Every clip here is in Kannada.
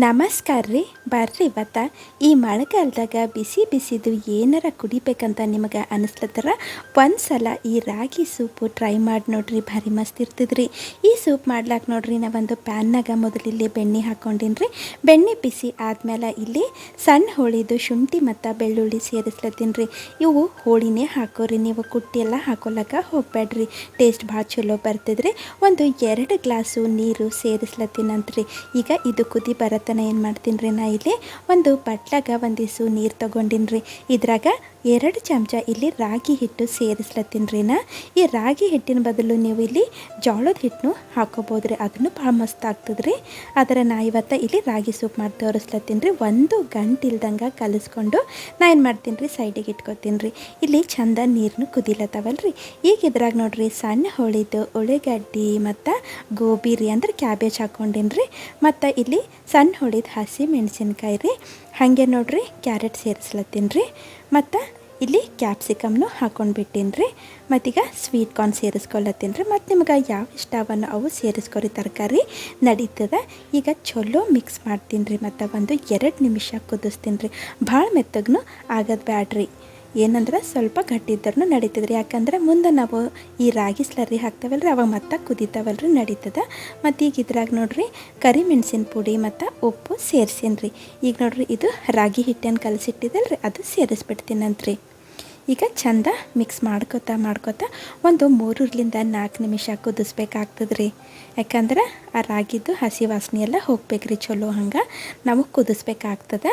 ನಮಸ್ಕಾರ ರೀ. ಬರ್ರಿ ಇವತ್ತ. ಈ ಮಳೆಗಾಲದಾಗ ಬಿಸಿ ಬಿಸಿದು ಏನಾರ ಕುಡಿಬೇಕಂತ ನಿಮಗೆ ಅನಿಸ್ಲತ್ತರ? ಒಂದು ಸಲ ಈ ರಾಗಿ ಸೂಪು ಟ್ರೈ ಮಾಡಿ ನೋಡ್ರಿ, ಭಾರಿ ಮಸ್ತ್ ಇರ್ತಿದ್ರಿ. ಈ ಸೂಪ್ ಮಾಡ್ಲಾಕ ನೋಡ್ರಿ ನಾವೊಂದು ಪ್ಯಾನ್ನಾಗ ಮೊದಲು ಇಲ್ಲಿ ಬೆಣ್ಣೆ ಹಾಕ್ಕೊಂಡಿನ್ರಿ ಬೆಣ್ಣೆ ಬಿಸಿ ಆದ್ಮೇಲೆ ಇಲ್ಲಿ ಸಣ್ಣ ಹೋಳಿದು, ಶುಂಠಿ ಮತ್ತು ಬೆಳ್ಳುಳ್ಳಿ ಸೇರಿಸ್ಲತ್ತೀನಿ ರೀ. ಇವು ಹೋಳಿನೇ ಹಾಕೋರಿ, ನೀವು ಕುಟ್ಟಿ ಎಲ್ಲ ಹಾಕೊಳಕ ಹೋಗ್ಬೇಡ್ರಿ ಟೇಸ್ಟ್ ಭಾಳ ಚಲೋ ಬರ್ತದ್ರಿ. ಒಂದು ಎರಡು ಗ್ಲಾಸು ನೀರು ಸೇರಿಸ್ಲತ್ತೀನಂತ್ರಿ. ಈಗ ಇದು ಕುದಿ ಬರತ್ತನ ಏನು ಮಾಡ್ತೀನಿ ರೀ ನಾ ಇಲ್ಲಿ? ಒಂದು ಬಟ್ಲಾಗ ಒಂದಿಸು ನೀರು ತೊಗೊಂಡಿನಿ ರೀ ಇದ್ರಾಗ ಎರಡು ಚಮಚ ಇಲ್ಲಿ ರಾಗಿ ಹಿಟ್ಟು ಸೇರಿಸ್ಲತ್ತೀನಿ ರೀ ನಾ. ಈ ರಾಗಿ ಹಿಟ್ಟಿನ ಬದಲು ನೀವು ಇಲ್ಲಿ ಜೋಳದ ಹಿಟ್ಟನ್ನು ಹಾಕೋಬೋದು ರೀ ಅದನ್ನು ಭಾಳ ಮಸ್ತ್ ಆಗ್ತದೆ ರೀ ಆದರೆ ನಾ ಇವತ್ತು ಇಲ್ಲಿ ರಾಗಿ ಸೂಪ್ ಮಾಡಿ ತೋರಿಸ್ಲತ್ತೀನಿ ರೀ ಒಂದು ಗಂಟೆ ಇಲ್ದಂಗೆ ಕಲಿಸ್ಕೊಂಡು ನಾ ಏನು ಮಾಡ್ತೀನಿ ರೀ ಸೈಡಿಗೆ ಇಟ್ಕೊತೀನಿ ರೀ ಇಲ್ಲಿ ಚಂದ ನೀರನ್ನು ಕುದಿಲತ್ತವಲ್ಲ ರೀ ಈಗ ಇದ್ರಾಗ ನೋಡ್ರಿ ಸಣ್ಣ ಹೋಳಿದು, ಉಳ್ಳಾಗಡ್ಡಿ ಮತ್ತು ಗೋಬಿ ರೀ ಅಂದ್ರೆ ಕ್ಯಾಬೇಜ್ ಹಾಕ್ಕೊಂಡಿನಿ ರೀ ಮತ್ತು ಇಲ್ಲಿ ಸಣ್ಣ ಹೊಳಿದ ಹಸಿ ಮೆಣಸಿನ್ಕಾಯಿ ರೀ. ಹಾಗೆ ನೋಡ್ರಿ ಕ್ಯಾರೆಟ್ ಸೇರಿಸ್ಲತ್ತೀನಿ ರೀ. ಮತ್ತು ಇಲ್ಲಿ ಕ್ಯಾಪ್ಸಿಕಮ್ನು ಹಾಕೊಂಡು ಬಿಟ್ಟೀನಿ ರೀ. ಮತ್ತೀಗ ಸ್ವೀಟ್ ಕಾರ್ನ್ ಸೇರಿಸ್ಕೊಳತ್ತೀನಿ ರೀ. ಮತ್ತು ನಿಮ್ಗೆ ಯಾವ ಇಷ್ಟ ಅವು ಸೇರಿಸ್ಕೊರಿ ತರಕಾರಿ. ನಡೀತದ. ಈಗ ಚಲೋ ಮಿಕ್ಸ್ ಮಾಡ್ತೀನಿ ರೀ. ಮತ್ತು ಒಂದು ಎರಡು ನಿಮಿಷ ಕುದಿಸ್ತೀನಿ ರೀ. ಭಾಳ ಮೆತ್ತಗೂ ಆಗೋದು ಬ್ಯಾಡ್ರಿ. ಏನಂದ್ರೆ ಸ್ವಲ್ಪ ಗಟ್ಟಿದ್ದರೂ ನಡೀತದೆ ರೀ ಯಾಕಂದ್ರೆ ಮುಂದೆ ನಾವು ಈ ರಾಗಿ ಸ್ಲರಿ ಹಾಕ್ತೇವಲ್ರಿ, ಅವಾಗ ಮತ್ತೆ ಕುದೀತಾವಲ್ರಿ, ನಡೀತದ. ಮತ್ತು ಈಗ ಇದ್ರಾಗ ನೋಡ್ರಿ ಕರಿಮೆಣಸಿನ ಪುಡಿ ಮತ್ತು ಉಪ್ಪು ಸೇರಿಸೀನಿ ಈಗ ನೋಡ್ರಿ ಇದು ರಾಗಿ ಹಿಟ್ಟನ್ನು ಕಲಸಿಟ್ಟಿದ್ದಲ್ಲ ರೀ ಅದು ಸೇರಿಸ್ಬಿಡ್ತೀನಂತ್ರಿ. ಈಗ ಚಂದ ಮಿಕ್ಸ್ ಮಾಡ್ಕೋತಾ ಮಾಡ್ಕೋತಾ ಒಂದು ಮೂರರಿಂದ ನಾಲ್ಕು ನಿಮಿಷ ಕುದಿಸ್ಬೇಕಾಗ್ತದ್ರಿ. ಯಾಕಂದ್ರೆ ಆ ರಾಗಿದ್ದು ಹಸಿ ವಾಸನೆ ಎಲ್ಲ ಹೋಗ್ಬೇಕು ರೀ ಚಲೋ ಹಂಗೆ. ನಾವು ಕುದಿಸ್ಬೇಕಾಗ್ತದೆ.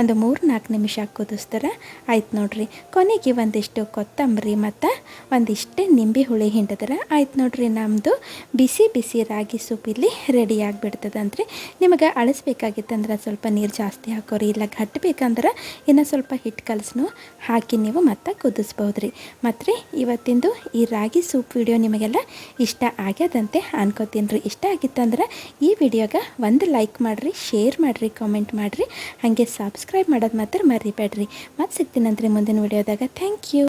ಒಂದು ಮೂರು ನಾಲ್ಕು ನಿಮಿಷ ಕುದಿಸ್ತಾರೆ. ಆಯ್ತು ನೋಡ್ರಿ. ಕೊನೆಗೆ ಒಂದಿಷ್ಟು ಕೊತ್ತಂಬರಿ ಮತ್ತು ಒಂದಿಷ್ಟು ನಿಂಬೆ ಹುಳಿ ಹಿಂಡಿದ್ರೆ. ಆಯ್ತು ನೋಡ್ರಿ ನಮ್ಮದು ಬಿಸಿ ಬಿಸಿ ರಾಗಿ ಸೂಪ್ ಇಲ್ಲಿ ರೆಡಿ ಆಗಿಬಿಡ್ತದಂತ್ರಿ. ನಿಮಗೆ ಅಳಿಸ್ಬೇಕಾಗಿತ್ತಂದ್ರೆ ಸ್ವಲ್ಪ ನೀರು ಜಾಸ್ತಿ ಹಾಕೋರಿ, ಇಲ್ಲ ಗಟ್ಟಿ ಬೇಕಂದ್ರೆ ಇನ್ನು ಸ್ವಲ್ಪ ಹಿಟ್ಟು ಕಲಸ್ನು ಹಾಕಿ ನೀವು ಮತ್ತೆ ಕುದಿಸ್ಬೋದು ರೀ ಮತ್ತು ಇವತ್ತಿಂದು ಈ ರಾಗಿ ಸೂಪ್ ವಿಡಿಯೋ ನಿಮಗೆಲ್ಲ ಇಷ್ಟ ಆಗ್ಯದಂತೆ ಅನ್ಕೋತೀನಿ ರೀ ಇಷ್ಟ ಆಗಿತ್ತಂದ್ರೆ ಈ ವಿಡಿಯೋಗೆ ಒಂದು ಲೈಕ್ ಮಾಡಿರಿ ಶೇರ್ ಮಾಡಿರಿ ಕಾಮೆಂಟ್ ಮಾಡಿರಿ. ಹಾಗೆ ಸಬ್ಸ್ಕ್ರೈಬ್ ಮಾಡೋದು ಮಾತ್ರ ಮರಿಬೇಡ್ರಿ. ಮತ್ತು ಸಿಗ್ತೀನಂತ್ರಿ ಮುಂದಿನ ವಿಡಿಯೋದಾಗ. Thank you